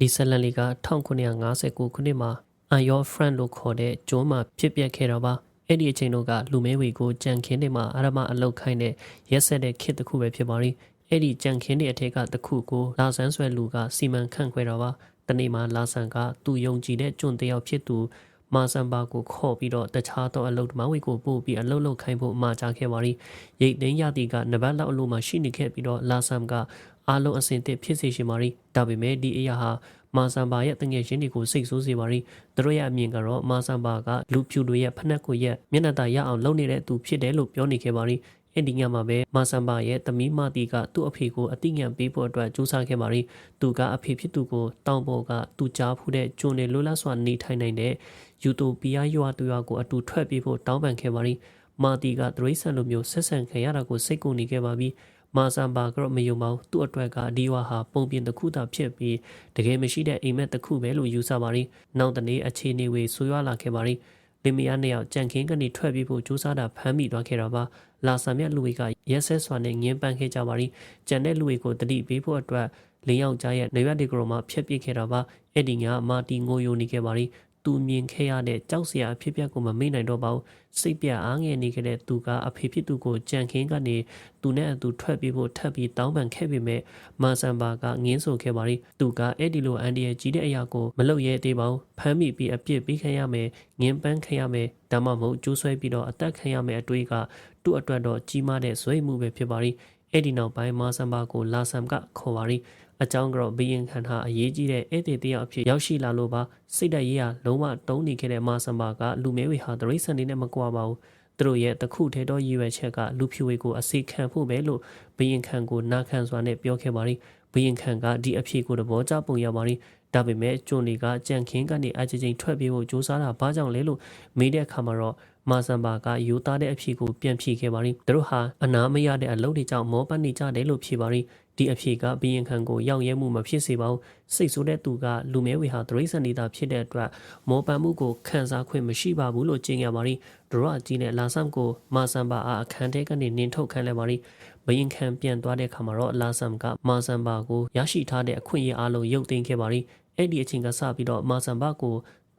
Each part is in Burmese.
ဒီဇလန်လီက1959ခုနှစ်မှာ On Your Friend လို့ခေါ်တဲ့ကျွန်းမှာဖြစ်ပျက်ခဲ့တာပါအဲ့ဒီအချိန်တော့ကလူမဲဝေကိုကြံခင်းတွေမှာအာရမအလုတ်ခိုင်းတဲ့ရက်ဆက်တဲ့ခစ်တစ်ခုပဲဖြစ်ပါရီအဲ့ဒီကြံခင်းတွေအထက်ကတစ်ခုကိုလာဆန်းဆွဲလူကစီမံခန့်ခွဲတာပါတနေ့မှာလာဆန်ကသူယုံကြည်တဲ့ကျွန်းတယောက်ဖြစ်သူမာဆန်ပါကိုခေါ်ပြီးတော့တခြားသောအလုတ်မဝေကိုပို့ပြီးအလုတ်လုတ်ခိုင်းဖို့မှာကြားခဲ့ပါရီရိတ်သိမ်းရသည်ကနဘတ်လောက်အလိုမှရှိနေခဲ့ပြီးတော့လာဆန်က အားလုံးအစဉ်သစ်ဖြစ်စေရှင်ပါရီဒါပေမဲ့ဒီအရာဟာမာဆန်ပါရဲ့တငယ်ချင်းတွေကိုစိတ်ဆိုးစေပါရီသူတို့ရဲ့အမြင်ကတော့မာဆန်ပါကလူဖြူတွေရဲ့ဖက်နှက်ကိုရက်မျက်နှာသာရအောင်လုပ်နေတဲ့သူဖြစ်တယ်လို့ပြောနေခဲ့ပါရီအဲ့ဒီညမှာပဲမာဆန်ပါရဲ့သမီးမတီကသူ့အဖေကိုအတိညာပေးဖို့အတွက်ကြိုးစားခဲ့ပါရီသူကအဖေဖြစ်သူကိုတောင်ပေါ်ကသူကြားဖူးတဲ့ကျွန်းတွေလွတ်လပ်စွာနေထိုင်နိုင်တဲ့ယူတိုပီယာရွာသူရွာကိုအတူထွက်ပြေးဖို့တောင်းပန်ခဲ့ပါရီမာတီကသရိတ်ဆန်လိုမျိုးဆက်ဆံခံရတာကိုစိတ်ကုန်နေခဲ့ပါပြီ မာဆန်ဘာကတော့မယုံပါဘူးသူ့အတွက်ကဒီဝါဟာပုံပြင်တစ်ခုသာဖြစ်ပြီးတကယ်မရှိတဲ့အိမ်မက်တစ်ခုပဲလို့ယူဆပါရီနောက်တနေ့အခြေအနေဝေဆိုးရွားလာခဲ့ပါရီလင်မယားနှစ်ယောက်ကြံခင်းကနေထွက်ပြေးဖို့ကြိုးစားတာဖမ်းမိသွားခဲ့တာပါလာဆန်မြတ်လူတွေကရက်ဆက်စွာနဲ့ငင်းပန်းခဲ့ကြပါရီကြံတဲ့လူတွေကိုတတိပေးဖို့အတွက်လင်းယောက်ကြားရဲ့နေရွက်ဒီကရိုမှာဖျက်ပစ်ခဲ့တာပါအဲ့ဒီညမာတီငိုယိုနေခဲ့ပါရီ သူမြင်ခဲ့ရတဲ့ကြောက်စရာအဖြစ်အပျက်ကိုမမေ့နိုင်တော့ပါဘူးစိတ်ပြအားငယ်နေခဲ့တဲ့သူကအဖေဖြစ်သူကိုကြံခင်းကနေသူနဲ့အတူထွက်ပြေးဖို့ထပ်ပြီးတောင်းပန်ခဲ့ပေမဲ့မာဆန်ဘာကငင်းဆိုခဲ့ပါရီသူကအဲ့ဒီလိုအန်ဒီရဲ့ကြီးတဲ့အရာကိုမလုပ်ရဲသေးပါဘူးဖမ်းမိပြီးအပြစ်ပေးခံရမယ်ငင်းပန်းခံရမယ်ဒါမှမဟုတ်ကျိုးဆွဲပြီးတော့အသက်ခံရမယ်အတွေးကသူ့အတွက်တော့ကြီးမားတဲ့ဇွဲမှုပဲဖြစ်ပါရီအဲ့ဒီနောက်ပိုင်းမာဆန်ဘာကိုလာဆမ်ကခေါ်ပါရီ အကြောင်းကတော့ဘီရင်ခန်ဟာအရေးကြီးတဲ့ဧည့်သည်တယောက်အဖြစ်ရောက်ရှိလာလို့ပါစိတ်ဓာတ်ရေးဟာလုံးဝတုံးနေခဲ့တဲ့မာဆမ်ဘာကလူမဲဝေဟာတရိတ်ဆန်နေနဲ့မကွာပါဘူးသူတို့ရဲ့တခုထဲတော့ရည်ရွယ်ချက်ကလူဖြူဝေကိုအစိခံဖို့ပဲလို့ဘီရင်ခန်ကိုနာခံစွာနဲ့ပြောခဲ့ပါရီဘီရင်ခန်ကဒီအဖြစ်ကိုသဘောကျပုံရပါရီဒါပေမဲ့ကျွန်းတွေကကြံခင်းကနေအချင်းချင်းထွက်ပြေးဖို့ကြိုးစားတာဘာကြောင့်လဲလို့မေးတဲ့အခါမှာတော့မာဆန်ဘာကယူသားတဲ့အဖြစ်ကိုပြန်ဖြေခဲ့ပါရီသူတို့ဟာအနာမရတဲ့အလုပ်တွေကြောင့်မောပတ်နေကြတယ်လို့ဖြေပါရီ ဒီအဖြစ်ကဘီရင်ခံကိုရောက်ရဲမှုမဖြစ်စေပါဘူးစိတ်ဆိုးတဲ့သူကလူမဲဝေဟာဒရိစန်နေတာဖြစ်တဲ့အတွက်မောပန်မှုကိုခံစားခွင့်မရှိပါဘူးလို့ကြေညာပါရီဒရအကြီးနဲ့လာဆမ်ကိုမာဆန်ဘာအားအခန်းထဲကနေနင်းထုတ်ခိုင်းလိုက်ပါရီဘရင်ခံပြန်သွားတဲ့အခါမှာတော့လာဆမ်ကမာဆန်ဘာကိုရရှိထားတဲ့အခွင့်အရေးအလုံးရုပ်သိမ်းခဲ့ပါရီအဲ့ဒီအချိန်ကစပြီးတော့မာဆန်ဘာကို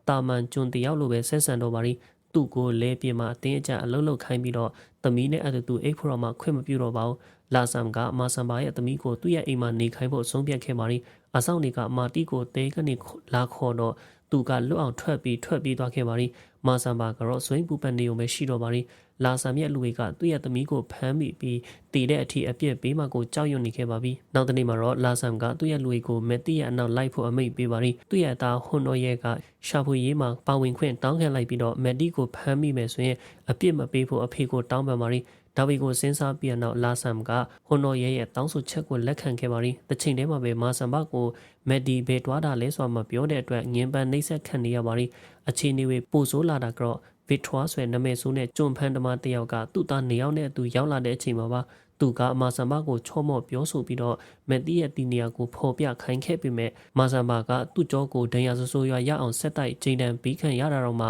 တာမန်ကျွန်းတယောက်လိုပဲဆက်ဆံတော့ပါရီ သူ့ကိုလဲပြမှာအတင်းအကျပ်အလုံးလုံးခိုင်းပြီးတော့သမီးနဲ့အတူတူအိတ်ဖော်မှာခွင့်မပြုတော့ပါဘူးလာဆမ်ကမာဆမ်ဘာရဲ့သမီးကိုသူ့ရဲ့အိမ်မှာနေခိုင်းဖို့ဆုံးဖြတ်ခဲ့ပါရီအဆောင်တွေကမာတီကိုတဲကနေလာခေါ်တော့သူကလွတ်အောင်ထွက်ပြီးထွက်ပြီးသွားခဲ့ပါရီမာဆမ်ဘာကတော့ဆွိန်ပူပန်နေုံပဲရှိတော့ပါရီ လာဆမ်ရဲ့လူတွေကသူ့ရဲ့သမီးကိုဖမ်းမိပြီးတည်တဲ့အထိအပြစ်ပေးမှကိုကြောက်ရွံ့နေခဲ့ပါပြီနောက်တနေ့မှာတော့လာဆမ်ကသူ့ရဲ့လူတွေကိုမက်တီရဲ့အနောက်လိုက်ဖို့အမိန့်ပေးပါရီသူ့ရဲ့အသားဟွန်တော်ရဲ့ကရှာဖွေရေးမှာပါဝင်ခွင့်တောင်းခံလိုက်ပြီးတော့မက်တီကိုဖမ်းမိမယ်ဆိုရင်အပြစ်မပေးဖို့အဖေကိုတောင်းပန်ပါရီဒါဗီကိုစဉ်းစားပြီးနောက်လာဆမ်ကဟွန်တော်ရဲ့ရဲ့တောင်းဆိုချက်ကိုလက်ခံခဲ့ပါရီတစ်ချိန်တည်းမှာပဲမာဆမ်ဘကိုမက်ဒီဘေတွားတာလဲဆိုမှပြောတဲ့အတွက်ငင်းပန်းနှိမ့်ဆက်ခံနေရပါရီအခြေအနေတွေပိုဆိုးလာတာကတော့ ဗစ်ထွားဆွဲနမဲဆိုးနဲ့ကျွန်းဖန်းတမတယောက်ကသူ့သားနေရောက်နဲ့အတူရောက်လာတဲ့အချိန်မှာပါသူကအမာဆန်ဘာကိုချောမော့ပြောဆိုပြီးတော့မက်တီရဲ့တီနီယာကိုဖော်ပြခိုင်းခဲ့ပေမဲ့မာဆန်ဘာကသူ့ကြောကိုဒဏ်ရာဆိုးဆိုးရွာရအောင်ဆက်တိုက်ချိန်တန်ပြီးခံရတာတော့မှ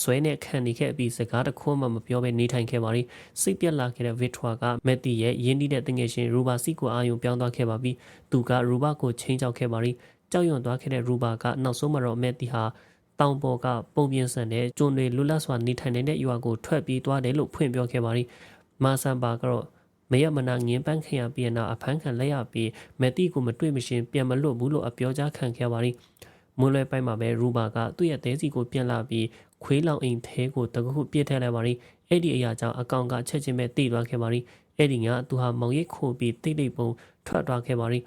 ဆွဲနဲ့ခံနေခဲ့ပြီးစကားတခွန်းမှမပြောဘဲနေထိုင်ခဲ့ပါလိစိတ်ပြက်လာခဲ့တဲ့ဗစ်ထွာကမက်တီရဲ့ရင်းနှီးတဲ့တငယ်ချင်းရူဘာစီကိုအာယုံပြောင်းသွားခဲ့ပါပြီသူကရူဘာကိုချိန်ချောက်ခဲ့ပါလိကြောက်ရွံ့သွားခဲ့တဲ့ရူဘာကနောက်ဆုံးမှာတော့မက်တီဟာ တောင်ပေါ်ကပုံပြင်းဆန်တဲ့ကျွန်းတွေလွတ်လပ်စွာနေထိုင်နေတဲ့ရွာကိုထွက်ပြေးသွားတယ်လို့ဖွင့်ပြောခဲ့ပါလိမာဆန်ဘာကတော့မရမနာငင်းပန်းခင်ရပြီးနောက်အဖမ်းခံလက်ရပြီးမက်တီကိုမတွေ့မရှင်ပြန်မလွတ်ဘူးလို့အပြောကြားခံခဲ့ပါလိမွန်းလွဲပိုင်းမှာပဲရူဘာကသူ့ရဲ့တဲစီကိုပြန်လာပြီးခွေးလောင်အိမ်ထဲကိုတကုပြစ်ထည့်လိုက်ပါလိအဲ့ဒီအရာကြောင့်အကောင်ကချက်ချင်းပဲတိသွားခဲ့ပါလိအဲ့ဒီကသူဟာမောင်ရိပ်ခိုပြီးတိတ်တိတ်ပုံထွက်သွားခဲ့ပါလိ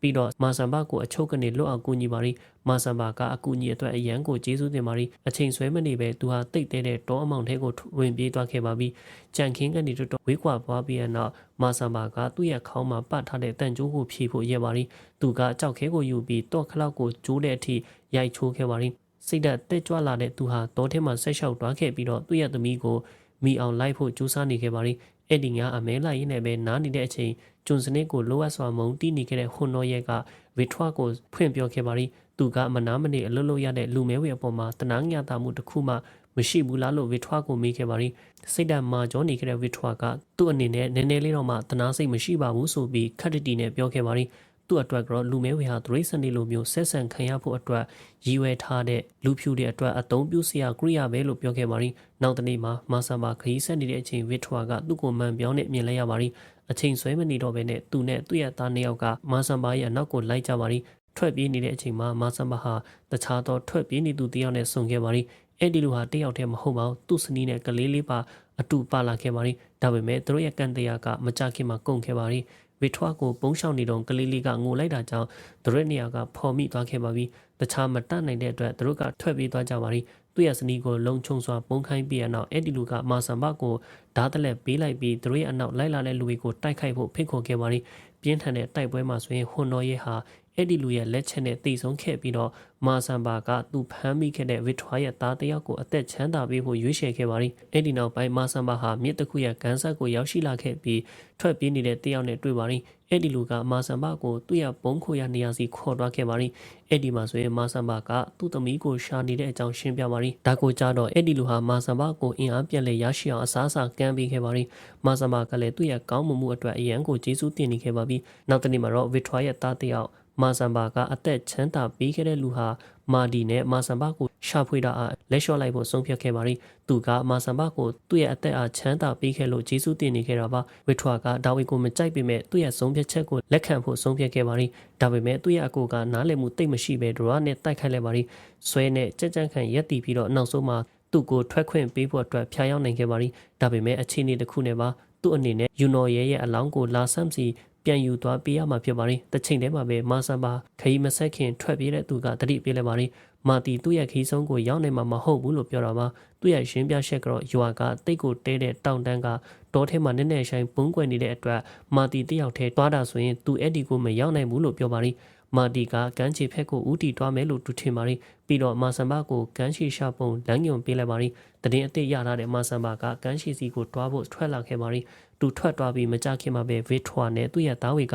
ပြီးတော့မာဆန်ဘာကိုအချုပ်ကနေလွတ်အောင်ကူညီပါရီမာဆန်ဘာကအကူအညီအတွက်အရန်ကိုကျေးဇူးတင်ပါရီအချိန်ဆွဲမနေပဲသူဟာတိတ်တဲတဲ့တောအမောင်ထဲကိုဝင်ပြေးသွားခဲ့ပါပြီကြံခင်းကနေတော့ဝေးကွာသွားပြီးနောက်မာဆန်ဘာကသူ့ရဲ့ခေါင်းမှာပတ်ထားတဲ့တန်ကြိုးကိုဖြေဖို့ရပါရီသူကကြောက်ခဲကိုယူပြီးတော့ခလောက်ကိုကျိုးတဲ့အထိရိုက်ချိုးခဲ့ပါရီစိတ်ဓာတ်တက်ကြွလာတဲ့သူဟာတောထဲမှာဆက်လျှောက်သွားခဲ့ပြီးတော့သူ့ရဲ့သမီးကိုမိအောင်လိုက်ဖို့ကြိုးစားနေခဲ့ပါရီအဲ့ဒီကအမဲလိုက်ရင်းနဲ့ပဲနားနေတဲ့အချိန် ကျွန်းစနစ်ကိုလိုအပ်စွာမုံတီးနေခဲ့တဲ့ဟွန်နော်ရဲ့ကဗီထွာကိုဖွင့်ပြောခဲ့ပါရီသူကမနာမနေအလွတ်လွတ်ရတဲ့လူမဲဝေအပေါ်မှာတနာညတာမှုတစ်ခုမှမရှိဘူးလားလို့ဗီထွာကိုမေးခဲ့ပါရီစိတ်ဓာတ်မာကြောနေခဲ့တဲ့ဗီထွာကသူ့အနေနဲ့နည်းနည်းလေးတော့မှတနာစိတ်မရှိပါဘူးဆိုပြီးခက်တတီနဲ့ပြောခဲ့ပါရီသူ့အတွက်ကတော့လူမဲဝေဟာသရိစနေလိုမျိုးဆက်ဆံခံရဖို့အတွက်ရည်ရွယ်ထားတဲ့လူဖြူတွေအတွက်အသုံးပြုစရာကိရိယာပဲလို့ပြောခဲ့ပါရီနောက်တနေ့မှာမာဆန်ဘာခရီးဆက်နေတဲ့အချိန်ဗစ်ထွာကသူ့ကိုမှန်ပြောင်းနဲ့မြင်လိုက်ရပါရီ အချိန်ဆွဲမနေတော့ဘဲနဲ့သူနဲ့သူ့ရဲ့သားနှစ်ယောက်ကမာဆန်ဘာရဲ့အနောက်ကိုလိုက်ကြပါရီထွက်ပြေးနေတဲ့အချိန်မှာမာဆန်ဘာဟာတခြားသောထွက်ပြေးနေသူတယောက်နဲ့ဆုံခဲ့ပါရီအဲ့ဒီလူဟာတယောက်တည်းမဟုတ်ပါဘူးသူ့စနီးနဲ့ကလေးလေးပါအတူပါလာခဲ့ပါရီဒါပေမဲ့သူတို့ရဲ့ကန်တရားကမကြခင်မှာကုန်ခဲ့ပါရီဝစ်ထွားကိုပုံရှောင်နေတော့ကလေးလေးကငိုလိုက်တာကြောင့်သူတို့နေရာကဖော်မိသွားခဲ့ပါပြီတခြားမတတ်နိုင်တဲ့အတွက်သူတို့ကထွက်ပြေးသွားကြပါရီသူ့ရဲ့စနီးကိုလုံခြုံစွာပုံခိုင်းပြီးတဲ့နောက်အဲ့ဒီလူကမာဆန်ဘကိုဓာတ်တက်လက်ပေးလိုက်ပြီးသူတို့ရဲ့အနောက်လိုက်လာတဲ့လူတွေကိုတိုက်ခိုက်ဖို့ဖိတ်ခေါ်ခဲ့ပါရီပြင်းထန်တဲ့တိုက်ပွဲမှာဆိုရင်ဟွန်တော်ရဲ့ဟာအဲ့ဒီလူရဲ့လက်ချက်နဲ့တိတ်ဆုံးခဲ့ပြီးတော့မာဆန်ဘာကသူဖမ်းမိခဲ့တဲ့ဗစ်ထွားရဲ့သားတယောက်ကိုအသက်ချမ်းသာပေးဖို့ရွေးချယ်ခဲ့ပါရီအဲ့ဒီနောက်ပိုင်းမာဆန်ဘာဟာမြစ်တစ်ခုရဲ့ကန်ဆက်ကိုရောက်ရှိလာခဲ့ပြီးထွက်ပြေးနေတဲ့တယောက်နဲ့တွေ့ပါရီအဲ့ဒီလူကမာဆန်ဘာကိုသူ့ရဲ့ပုံခိုရနေရာစီခေါ်သွားခဲ့ပါရီအဲ့ဒီမှာဆိုရင်မာဆန်ဘာကသူ့သမီးကိုရှာနေတဲ့အကြောင်းရှင်းပြပါရီဒါကိုကြားတော့အဲ့ဒီလူဟာမာဆန်ဘာကိုအင်အားပြက်လဲရရှိအောင်အစားအစာကမ်းပေးခဲ့ပါရီမာဆန်ဘာကလည်းသူ့ရဲ့ကောင်းမှုမှုအတွက်အရန်ကိုကျေးဇူးတင်နေခဲ့ပါပြီနောက်တနေ့မှာတော့ဗစ်ထွားရဲ့သားတယောက်မာဆန်ဘာကအသက်ချမ်းသာပေးခဲ့တဲ့လူဟာမာဒီနဲ့မာဆန်ဘာကိုရှာဖွေတာအားလက်လျှော့လိုက်ဖို့ဆုံးဖြတ်ခဲ့ပါရီသူကမာဆန်ဘာကိုသူ့ရဲ့အသက်အားချမ်းသာပေးခဲ့လို့ဂျေစုတင်နေခဲ့တာပါဝစ်ထွာကဒါဝီကိုမကြိုက်ပေမဲ့သူ့ရဲ့ဆုံးဖြတ်ချက်ကိုလက်ခံဖို့ဆုံးဖြတ်ခဲ့ပါရီဒါပေမဲ့သူ့ရဲ့အကိုကနားလည်မှုတိတ်မရှိပဲဒရာနဲ့တိုက်ခိုက်လိုက်ပါရီဆွဲနဲ့ကြက်ကြက်ခံရက်တီပြီးတော့နောက်ဆုံးမှာ သူ့ကိုထွက်ခွင့်ပေးဖို့အတွက်ဖျားရောက်နိုင်ခဲ့ပါရီဒါပေမဲ့အခြေအနေတစ်ခုနဲ့ပါသူ့အနေနဲ့ယူနော်ရဲရဲ့အလောင်းကိုလာဆမ်စီပြန်ယူသွားပေးရမှာဖြစ်ပါတယ်။တစ်ချိန်တည်းမှာပဲမာဆန်ပါခရီးမဆက်ခင်ထွက်ပြေးတဲ့သူကတတိပေးလိုက်ပါတယ်။မာတီသူ့ရဲ့ခီးဆုံးကိုရောက်နိုင်မှာမဟုတ်ဘူးလို့ပြောတာပါ။သူ့ရဲ့ရှင်းပြချက်ကတော့ယွာကတိတ်ကိုတဲတဲ့တောင်တန်းကတောထဲမှာနည်းနည်းဆိုင်ပုံကွယ်နေတဲ့အတွက်မာတီတယောက်တည်းတွားတာဆိုရင်သူအဲ့ဒီကိုမရောက်နိုင်ဘူးလို့ပြောပါတယ်။ မာတီကကန်းချီဖက်ကိုဦးတီတွားမယ်လို့သူထင်ပါတယ်ပြီးတော့မာဆန်ဘာကိုကန်းချီရှာပုံလမ်းညွန်ပေးလိုက်ပါတယ်တည်င်းအစ်စ်ရထားတဲ့မာဆန်ဘာကကန်းချီစီကိုတွားဖို့ထွက်လာခဲ့ပါတယ်သူထွက်သွားပြီးမကြခင်မှာပဲဗစ်ထွာနဲ့သူ့ရဲ့သားဝေက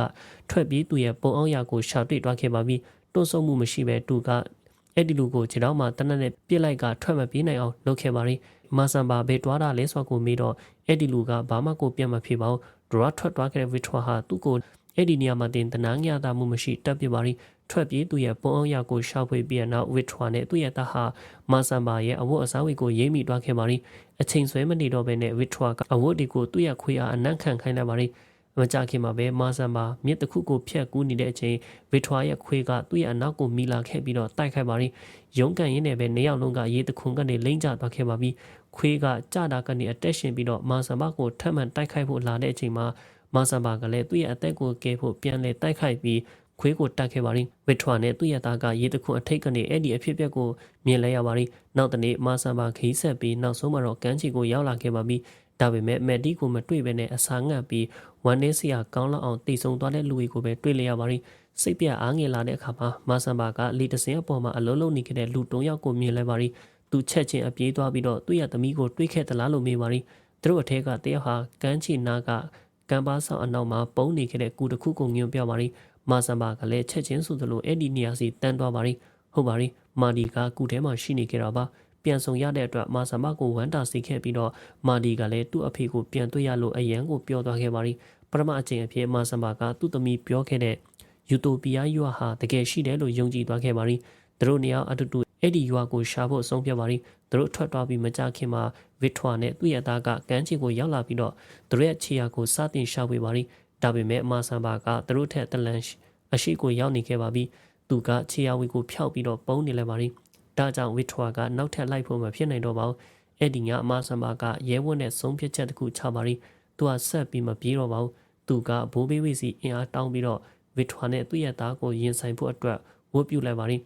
ထွက်ပြီးသူ့ရဲ့ပုံအောင်ရကိုရှာတွေ့သွားခဲ့ပါပြီတွန်းဆုံမှုမရှိပဲသူကအဲ့ဒီလူကိုခြေထောက်မှာတနက်နဲ့ပြစ်လိုက်ကထွက်မပြေးနိုင်အောင်လုပ်ခဲ့ပါရီမာဆန်ဘာဘေတွားတာလဲဆိုကိုမေးတော့အဲ့ဒီလူကဘာမှကိုပြတ်မဖြစ်ပါဘူးဒရာထွက်သွားခဲ့တဲ့ဗစ်ထွာဟာသူ့ကို အဲ့ဒီနေရာမှာတင်တနာငရတာမှုမရှိတက်ပြပါရီထွက်ပြေးသူရဲ့ပုံအောင်ရကိုရှာဖွေပြီးနောက်ဝစ်ထွာနဲ့သူ့ရဲ့သားဟာမာဆန်ဘာရဲ့အဝတ်အစားဝတ်ကိုရေးမိသွားခဲ့ပါရီအချိန်ဆွဲမနေတော့ဘဲနဲ့ဝစ်ထွာကအဝတ်ဒီကိုသူ့ရဲ့ခွေအားအနံ့ခံခိုင်းလိုက်ပါရီမကြခင်မှာပဲမာဆန်ဘာမြစ်တစ်ခုကိုဖြတ်ကူးနေတဲ့အချိန်ဗစ်ထွာရဲ့ခွေးကသူ့ရဲ့အနောက်ကိုမီလာခဲ့ပြီးတော့တိုက်ခိုက်ပါရီရုံးကန်ရင်းနဲ့ပဲနေရောက်လုံးကရေတခွန်ကနေလိမ့်ကျသွားခဲ့ပါပြီခွေးကကြတာကနေအတက်ရှင်ပြီးတော့မာဆန်ဘာကိုထပ်မံတိုက်ခိုက်ဖို့လာတဲ့အချိန်မှာ မာဆန်ဘာကလည်းသူ့ရဲ့အသက်ကိုကယ်ဖို့ပြန်လဲတိုက်ခိုက်ပြီးခွေးကိုတတ်ခဲ့ပါရီဝစ်ထွာနဲ့သူ့ရဲ့သားကရေတခွန်အထိတ်ကနေအဲ့ဒီအဖြစ်အပျက်ကိုမြင်လဲရပါရီနောက်တနေ့မာဆန်ဘာခီးဆက်ပြီးနောက်ဆုံးမှာတော့ကန်းချီကိုရောက်လာခဲ့ပါပြီဒါပေမဲ့မက်ဒီကိုမတွေ့ဘဲနဲ့အစာငတ်ပြီးဝမ်းနေစရာကောင်းလောက်အောင်တည်ဆုံသွားတဲ့လူတွေကိုပဲတွေ့လျရပါရီစိတ်ပြအားငယ်လာတဲ့အခါမှာမာဆန်ဘာကလီတစင်းအပေါ်မှာအလုံးလုံးနေခဲ့တဲ့လူတုံးယောက်ကိုမြင်လိုက်ပါရီသူချက်ချင်းအပြေးသွားပြီးတော့သူ့ရဲ့သမီးကိုတွေးခဲ့သလားလို့မေးပါရီသူတို့အထက်ကတယောက်ဟာကန်းချီနာက ကံပါဆောင်အနောက်မှာပုံနေခဲ့တဲ့ကူတစ်ခုကိုညွှန်ပြပါရီမာဆန်ဘာကလည်းချက်ချင်းဆိုသလိုအဲ့ဒီနေရာစီတန်းသွားပါရီဟုတ်ပါရီမာဒီကကူထဲမှာရှိနေကြတာပါပြန်ဆောင်ရတဲ့အတွက်မာဆန်ဘာကိုဝမ်းတာစေခဲ့ပြီးတော့မာဒီကလည်းသူ့အဖေကိုပြန်တွေ့ရလို့အယံကိုပြောသွားခဲ့ပါရီပထမအချိန်အဖြစ်မာဆန်ဘာကသူ့သမီးပြောခဲ့တဲ့ယူတိုပီယာရွာဟာတကယ်ရှိတယ်လို့ယုံကြည်သွားခဲ့ပါရီသူတို့နေရာအတူတူ အဲ့ဒီရွာကိုရှာဖို့ဆုံးဖြတ်ပါရီသူတို့ထွက်သွားပြီးမကြခင်မှာဗစ်ထွာနဲ့သူ့ရဲ့သားကကန်းချီကိုရောက်လာပြီးတော့သူတို့ရဲ့ခြေရာကိုစတင်ရှာဖွေပါရီဒါပေမဲ့မာဆန်ဘာကသူတို့ထက်တလန်အရှိကိုရောက်နေခဲ့ပါပြီသူကခြေရာဝီကိုဖျောက်ပြီးတော့ပုံနေလိုက်ပါရီဒါကြောင့်ဝစ်ထွာကနောက်ထပ်လိုက်ဖို့မဖြစ်နိုင်တော့ပါဘူးအဲ့ဒီညအမာဆန်ဘာကရဲဝတ်နဲ့ဆုံးဖြတ်ချက်တစ်ခုချပါရီသူကဆက်ပြီးမပြေးတော့ပါဘူးသူကဘိုးဘေးဝီစီအင်အားတောင်းပြီးတော့ဝစ်ထွာနဲ့သူ့ရဲ့သားကိုရင်ဆိုင်ဖို့အတွက်ဝတ်ပြုလိုက်ပါရီ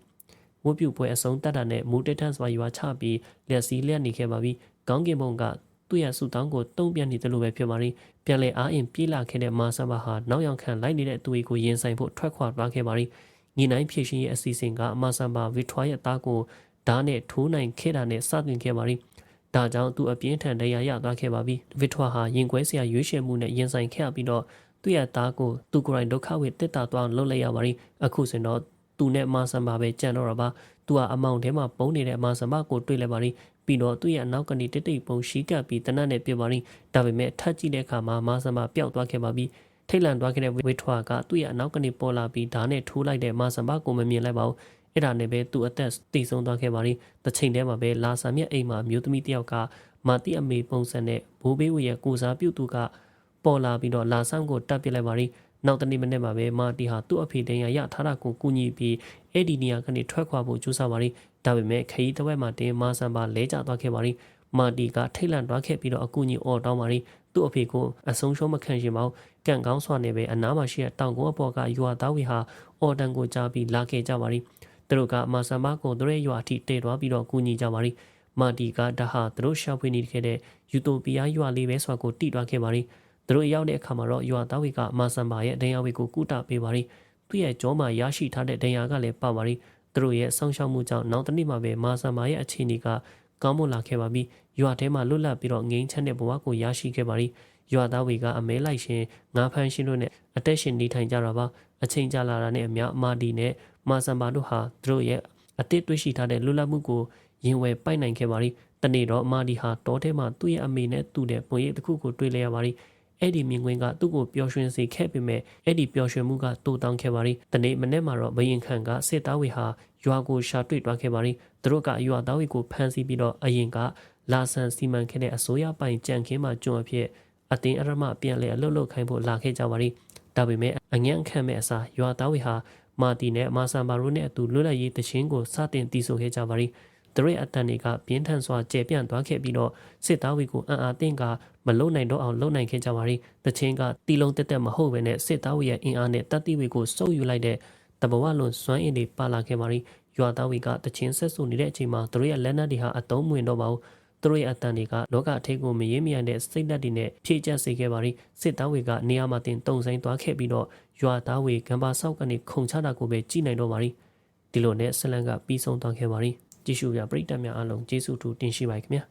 ဝတ်ပြုပွဲအဆုံးတတ်တာနဲ့မူတက်တန်စွာရွာချပြီးလက်စီလက်နေခဲ့ပါပြီကောင်းကင်ဘုံကသူ့ရဲ့ဆူတောင်းကိုတုံ့ပြန်နေတယ်လို့ပဲဖြစ်ပါရီပြန်လဲအားအင်ပြေးလာခဲ့တဲ့မာဆဘာဟာနောက်ရောက်ခံလိုက်နေတဲ့သူတွေကိုရင်ဆိုင်ဖို့ထွက်ခွာသွားခဲ့ပါရီညီနိုင်ဖြည့်ရှင်ရဲ့အစီအစဉ်ကမာဆဘာဗီထွာရဲ့သားကိုဓာတ်နဲ့ထိုးနိုင်ခဲ့တာနဲ့စတင်ခဲ့ပါရီဒါကြောင့်သူအပြင်းထန်တရားရသွားခဲ့ပါပြီဗစ်ထွာဟာရင်ခွဲစရာရွေးချယ်မှုနဲ့ရင်ဆိုင်ခဲ့ပြီးတော့သူ့ရဲ့သားကိုသူကိုယ်တိုင်ဒုက္ခဝေတစ်တာသွားလှုပ်လိုက်ရပါရီအခုစင်တော့ သူနဲ့မာဆန်ဘာပဲကြံတော့တာပါသူကအမောင်ထဲမှာပုံနေတဲ့မာဆန်ဘာကိုတွေ့လိုက်ပါရီပြီးတော့သူ့ရဲ့အနောက်ကနေတိတ်တိတ်ပုံရှိကပ်ပြီးတနတ်နဲ့ပြပါရီဒါပေမဲ့ထပ်ကြည့်တဲ့အခါမှာမာဆန်ဘာပျောက်သွားခဲ့ပါပြီထိတ်လန့်သွားခဲ့တဲ့ဝေထွားကသူ့ရဲ့အနောက်ကနေပေါ်လာပြီးဓာတ်နဲ့ထိုးလိုက်တဲ့မာဆန်ဘာကိုမမြင်လိုက်ပါဘူးအဲ့ဒါနဲ့ပဲသူ့အသက်တည်ဆုံးသွားခဲ့ပါရီတစ်ချိန်တည်းမှာပဲလာဆာမြက်အိမ်မှာမျိုးသမီးတစ်ယောက်ကမာတိအမေပုံစံနဲ့ဘိုးဘေးဝရဲ့ကိုစားပြုတ်သူကပေါ်လာပြီးတော့လာဆောင်ကိုတပ်ပစ်လိုက်ပါရီ နောက်တနေ့မနေ့မှာပဲမာတီဟာသူ့အဖေတန်းရရထားတာကိုကူညီပြီးအဲ့ဒီနေရာကနေထွက်ခွာဖို့ကြိုးစားပါရီဒါပေမဲ့ခရီးတစ်ဝက်မှာတင်မာဆန်ဘာလဲကျသွားခဲ့ပါရီမာတီကထိတ်လန့်သွားခဲ့ပြီးတော့အကူအညီအော်တောင်းပါရီသူ့အဖေကိုအဆုံးရှုံးမခံရှင်ပါဘူးကန့်ကောင်းစွာနဲ့ပဲအနားမှာရှိတဲ့တောင်ကုန်းအပေါ်ကယူဟာသားဝီဟာအော်တန်ကိုကြားပြီးလာခဲ့ကြပါရီသူတို့ကမာဆန်ဘာကိုသူတို့ရဲ့ရွာအထိတည်သွားပြီးတော့ကူညီကြပါရီမာတီကဒါဟာသူတို့ရှာဖွေနေခဲ့တဲ့ယူတိုပီယာရွာလေးပဲဆိုတာကိုတိသွားခဲ့ပါရီ သူတို့ရောက်တဲ့အခါမှာတော့ရွာသားဝီကမာဆန်ဘာရဲ့ဒဏ်ရာဝီကိုကုတပေးပါရီသူ့ရဲ့ကြောမှာရရှိထားတဲ့ဒဏ်ရာကလည်းပါပါရီသူတို့ရဲ့ဆောင်းရှောက်မှုကြောင့်နောက်တစ်နေ့မှာပဲမာဆန်ဘာရဲ့အခြေအနေကကောင်းမွန်လာခဲ့ပါပြီရွာထဲမှာလွတ်လပ်ပြီးတော့ငိမ့်ချမ်းတဲ့ဘဝကိုရရှိခဲ့ပါရီရွာသားဝီကအမဲလိုက်ရှင်ငါးဖန်းရှင်တို့နဲ့အသက်ရှင်နေထိုင်ကြတာပါအချိန်ကြာလာတာနဲ့အများမာဒီနဲ့မာဆန်ဘာတို့ဟာသူတို့ရဲ့အသစ်တွေ့ရှိထားတဲ့လွတ်လပ်မှုကိုရင်ဝယ်ပိုက်နိုင်ခဲ့ပါရီတနေ့တော့မာဒီဟာတောထဲမှာသူ့ရဲ့အမေနဲ့သူ့တဲ့ပုံရိပ်တစ်ခုကိုတွေ့လဲရပါရီ အဲ့ဒီမြင်ကွင်းကသူ့ကိုပျော်ရွှင်စေခဲ့ပေမဲ့အဲ့ဒီပျော်ရွှင်မှုကတိုးတောင်းခဲ့ပါရီတနေ့မနေ့မှာတော့ဘယင်ခန့်ကစစ်သားဝေဟာရွာကိုရှာတွေ့သွားခဲ့ပါရီသူတို့ကရွာသားဝေကိုဖမ်းဆီးပြီးတော့အရင်ကလာဆန်စီမံခဲ့တဲ့အစိုးရပိုင်ကြံခင်းမှာကျွံအဖြစ်အတင်းအရမပြန်လဲအလုတ်လုတ်ခိုင်းဖို့လာခဲ့ကြပါရီဒါပေမဲ့အငန့်ခံမဲ့အစားရွာသားဝေဟာမာတီနဲ့မာဆန်ဘာရိုနဲ့အတူလွတ်လပ်ရေးတခြင်းကိုစတင်တည်ဆိုခဲ့ကြပါရီ သူတို့ရဲ့အတန်တွေကပြင်းထန်စွာကျေပြန့်သွားခဲ့ပြီးတော့စစ်သားဝေကိုအံ့အားသင့်ကမလုံနိုင်တော့အောင်လုံနိုင်ခဲ့ကြပါရီတချင်းကတီလုံးတက်တက်မဟုတ်ဘဲနဲ့စစ်သားဝေရဲ့အင်အားနဲ့တပ်တိဝေကိုစုပ်ယူလိုက်တဲ့တဘဝလွန်စွမ်းအင်တွေပါလာခဲ့ပါရီရွာသားဝေကတချင်းဆက်ဆူနေတဲ့အချိန်မှာသူတို့ရဲ့လက်နက်တွေဟာအသုံးမဝင်တော့ပါဘူးသူတို့ရဲ့အတန်တွေကလောကအထိတ်ကိုမရေမရတဲ့စိတ်ဓာတ်တွေနဲ့ဖြည့်ကျက်စေခဲ့ပါရီစစ်သားဝေကနေရာမှာတင်တုံဆိုင်သွားခဲ့ပြီးတော့ရွာသားဝေကံပါဆောက်ကနေခုံချတာကိုပဲကြည်နိုင်တော့ပါရီဒီလိုနဲ့ဆလန်ကပြီးဆုံးသွားခဲ့ပါရီ ကြည့်ရှုပြပရိသတ်များအားလုံးကျေးဇူးတူတင်ရှိပါခင်ဗျာ